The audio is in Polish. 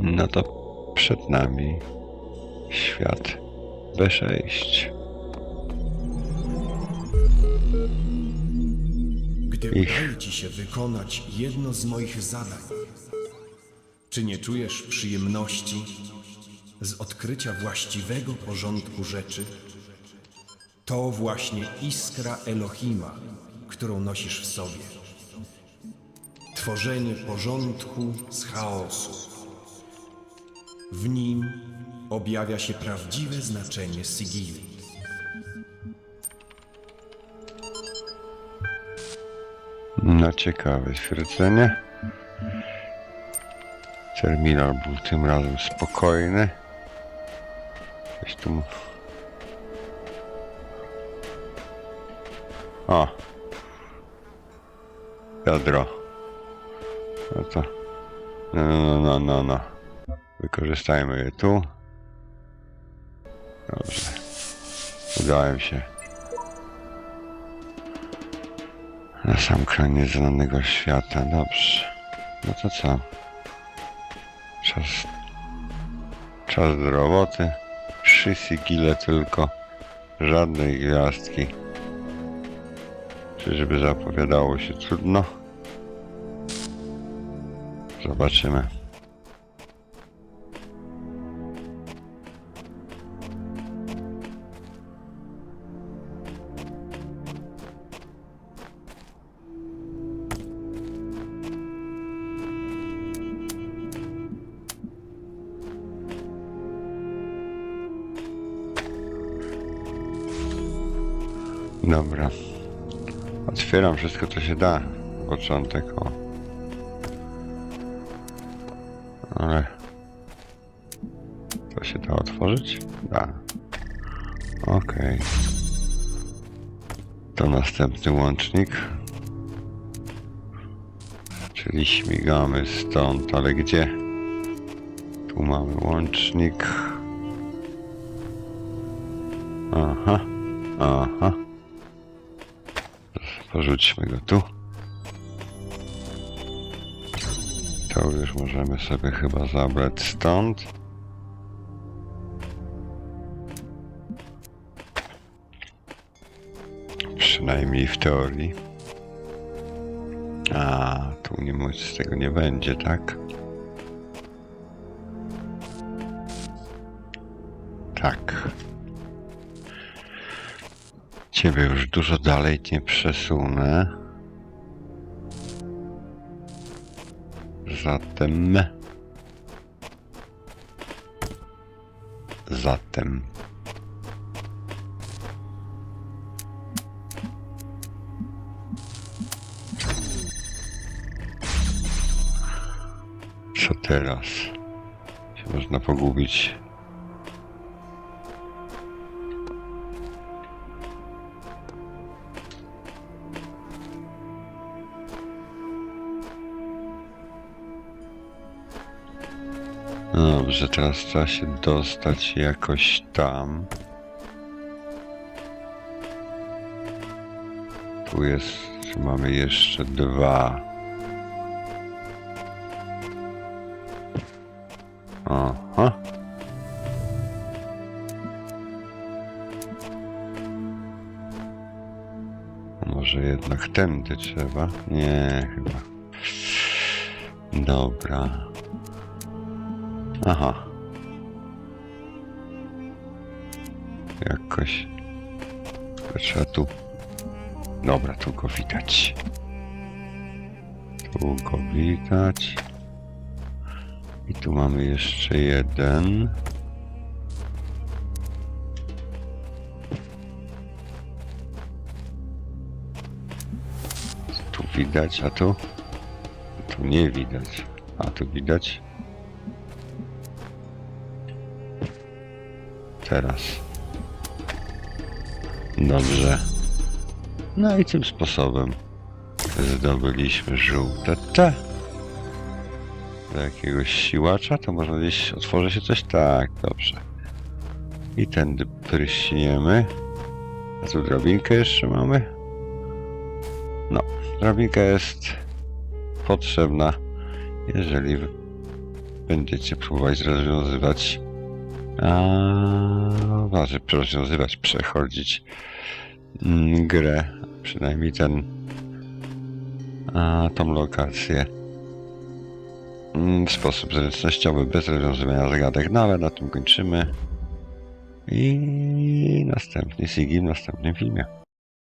No to przed nami świat B6. Gdy Ich. udaje ci się wykonać jedno z moich zadań, czy nie czujesz przyjemności z odkrycia właściwego porządku rzeczy? To właśnie iskra Elohima, którą nosisz w sobie. Tworzenie porządku z chaosu. W nim objawia się prawdziwe znaczenie Sigili. No ciekawe stwierdzenie. Terminal był tym razem spokojny. Coś tu... O! Wiadro. No to... No, no, no, no, no. Wykorzystajmy je tu. Dobrze. Udałem się. Na sam koniec znanego świata. Dobrze. No to co? Czas... Czas do roboty. Trzy sigile tylko. Żadnej gwiazdki. Czyżby zapowiadało się trudno? Zobaczymy. Dobra. Otwieram wszystko, co się da. Początek, o. Ale... To się da otworzyć? Da. Okej. To następny łącznik. Czyli śmigamy stąd, ale gdzie? Tu mamy łącznik. Aha, aha. Porzućmy go tu. To już możemy sobie chyba zabrać stąd. Przynajmniej w teorii. A, tu nie nic z tego nie będzie, tak? Tak. Ciebie już dużo dalej nie przesunę. Zatem. Zatem. Co teraz? Się można pogubić. Dobrze, teraz trzeba się dostać jakoś tam. Tu jest, mamy jeszcze dwa. Aha. Może jednak tędy trzeba? Nie, chyba. Dobra. Aha. Jakoś. Trzeba tu. Dobra, tu go widać. Tu go widać. I tu mamy jeszcze jeden. Tu widać, a tu? Tu nie widać. A tu widać? Teraz. Dobrze. No i tym sposobem zdobyliśmy żółte T. Do jakiegoś siłacza, to można gdzieś otworzy się coś? Tak, dobrze. I tędy pryśniemy. A tu drabinkę jeszcze mamy? No, drabinka jest potrzebna, jeżeli będziecie próbować rozwiązywać a znaczy rozwiązywać, przechodzić mm, grę, przynajmniej ten a, tą lokację mm, w sposób zręcznościowy, bez rozwiązywania zagadek. No ale na tym kończymy i następny Sigi w następnym filmie.